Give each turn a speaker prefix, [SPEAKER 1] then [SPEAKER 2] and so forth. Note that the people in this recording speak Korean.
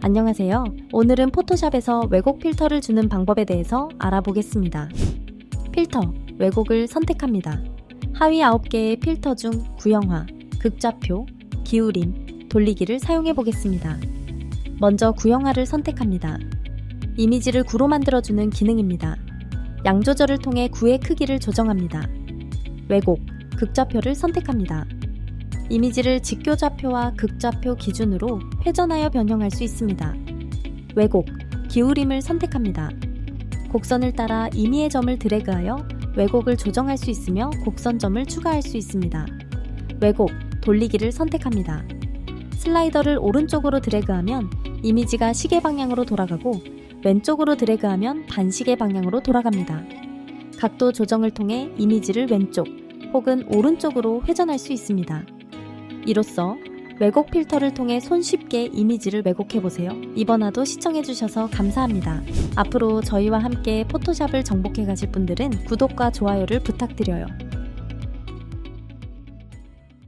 [SPEAKER 1] 안녕하세요. 오늘은 포토샵에서 왜곡 필터를 주는 방법에 대해서 알아보겠습니다. 필터, 왜곡을 선택합니다. 하위 9개의 필터 중 구형화, 극좌표, 기울임, 돌리기를 사용해 보겠습니다. 먼저 구형화를 선택합니다. 이미지를 구로 만들어주는 기능입니다. 양 조절을 통해 구의 크기를 조정합니다. 왜곡, 극좌표를 선택합니다. 이미지를 직교좌표와 극좌표 기준으로 회전하여 변형할 수 있습니다. 왜곡, 기울임을 선택합니다. 곡선을 따라 임의의 점을 드래그하여 왜곡을 조정할 수 있으며 곡선점을 추가할 수 있습니다. 왜곡, 돌리기를 선택합니다. 슬라이더를 오른쪽으로 드래그하면 이미지가 시계 방향으로 돌아가고 왼쪽으로 드래그하면 반시계 방향으로 돌아갑니다. 각도 조정을 통해 이미지를 왼쪽 혹은 오른쪽으로 회전할 수 있습니다. 이로써 왜곡 필터를 통해 손쉽게 이미지를 왜곡해보세요. 이번 화도 시청해주셔서 감사합니다. 앞으로 저희와 함께 포토샵을 정복해 가실 분들은 구독과 좋아요를 부탁드려요.